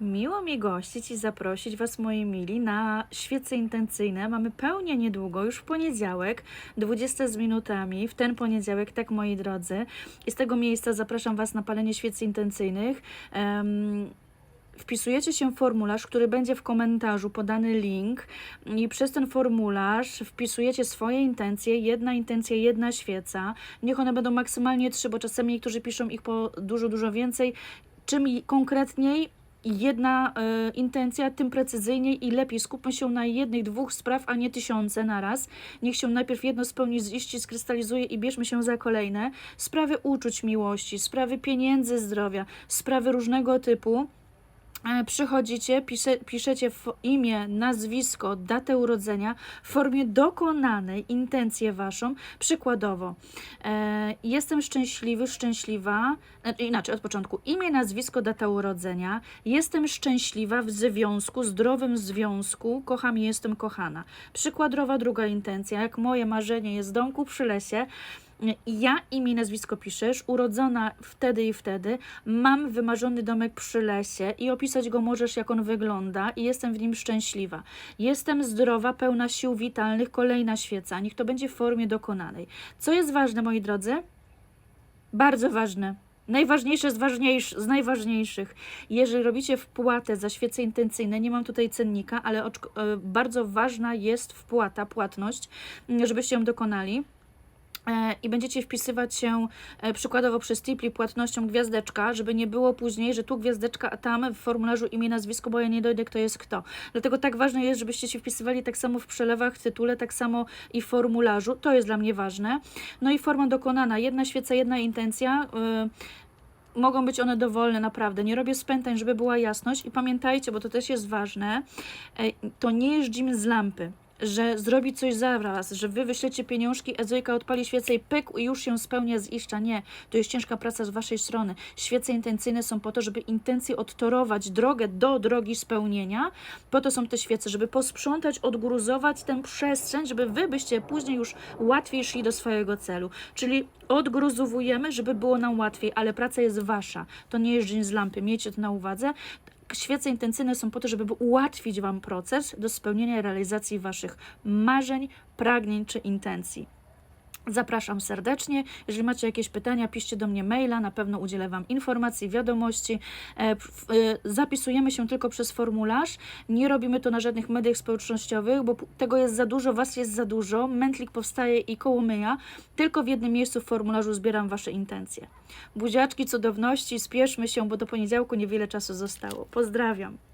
Miło mi gościć i zaprosić Was, moi mili, na świece intencyjne. Mamy pełnię niedługo, już w poniedziałek, 20 z minutami. W ten poniedziałek, tak moi drodzy. I z tego miejsca zapraszam Was na palenie świec intencyjnych. Em, Wpisujecie się w formularz, który będzie w komentarzu podany link i przez ten formularz wpisujecie swoje intencje, jedna intencja, jedna świeca. Niech one będą maksymalnie trzy, bo czasami niektórzy piszą ich po dużo, dużo więcej. Czym konkretniej jedna e, intencja, tym precyzyjniej i lepiej. Skupmy się na jednych, dwóch spraw, a nie tysiące naraz. Niech się najpierw jedno spełni, ziści, skrystalizuje i bierzmy się za kolejne. Sprawy uczuć miłości, sprawy pieniędzy, zdrowia, sprawy różnego typu. E, Przychodzicie, pisze, piszecie imię, nazwisko, datę urodzenia w formie dokonanej, intencję waszą. Przykładowo, e, jestem szczęśliwy, szczęśliwa, znaczy inaczej od początku, imię, nazwisko, data urodzenia, jestem szczęśliwa w związku, zdrowym związku, kocham i jestem kochana. Przykładowa druga intencja, jak moje marzenie jest domku przy lesie, ja imię i nazwisko piszesz, urodzona wtedy i wtedy, mam wymarzony domek przy lesie i opisać go możesz, jak on wygląda i jestem w nim szczęśliwa. Jestem zdrowa, pełna sił witalnych, kolejna świeca, niech to będzie w formie dokonanej. Co jest ważne, moi drodzy? Bardzo ważne. Najważniejsze z, ważniejsz, z najważniejszych. Jeżeli robicie wpłatę za świece intencyjne, nie mam tutaj cennika, ale e, bardzo ważna jest wpłata, płatność, m, żebyście ją dokonali i będziecie wpisywać się e, przykładowo przez Tipli płatnością gwiazdeczka, żeby nie było później, że tu gwiazdeczka, a tam w formularzu imię, nazwisko, bo ja nie dojdę, kto jest kto. Dlatego tak ważne jest, żebyście się wpisywali tak samo w przelewach, w tytule, tak samo i w formularzu. To jest dla mnie ważne. No i forma dokonana. Jedna świeca, jedna intencja. y, Mogą być one dowolne, naprawdę. Nie robię spętań, żeby była jasność. I pamiętajcie, bo to też jest ważne, e, to nie jeździmy z lampy że zrobi coś za was, że wy wyślecie pieniążki, Ezoika odpali świecę i pyk i już się spełnia z iszcza. Nie, to jest ciężka praca z waszej strony. Świece intencyjne są po to, żeby intencje odtorować drogę do drogi spełnienia. Po to są te świece, żeby posprzątać, odgruzować tę przestrzeń, żeby wy byście później już łatwiej szli do swojego celu. Czyli odgruzowujemy, żeby było nam łatwiej, ale praca jest wasza. To nie jest dzień z lampy. Miejcie to na uwadze. Świece intencyjne są po to, żeby ułatwić Wam proces do spełnienia realizacji Waszych marzeń, pragnień czy intencji. Zapraszam serdecznie. Jeżeli macie jakieś pytania, piszcie do mnie maila, na pewno udzielę Wam informacji, wiadomości. E, e, Zapisujemy się tylko przez formularz. Nie robimy to na żadnych mediach społecznościowych, bo tego jest za dużo, Was jest za dużo. Mętlik powstaje i koło myja. Tylko w jednym miejscu w formularzu zbieram Wasze intencje. Buziaczki, cudowności, spieszmy się, bo do poniedziałku niewiele czasu zostało. Pozdrawiam.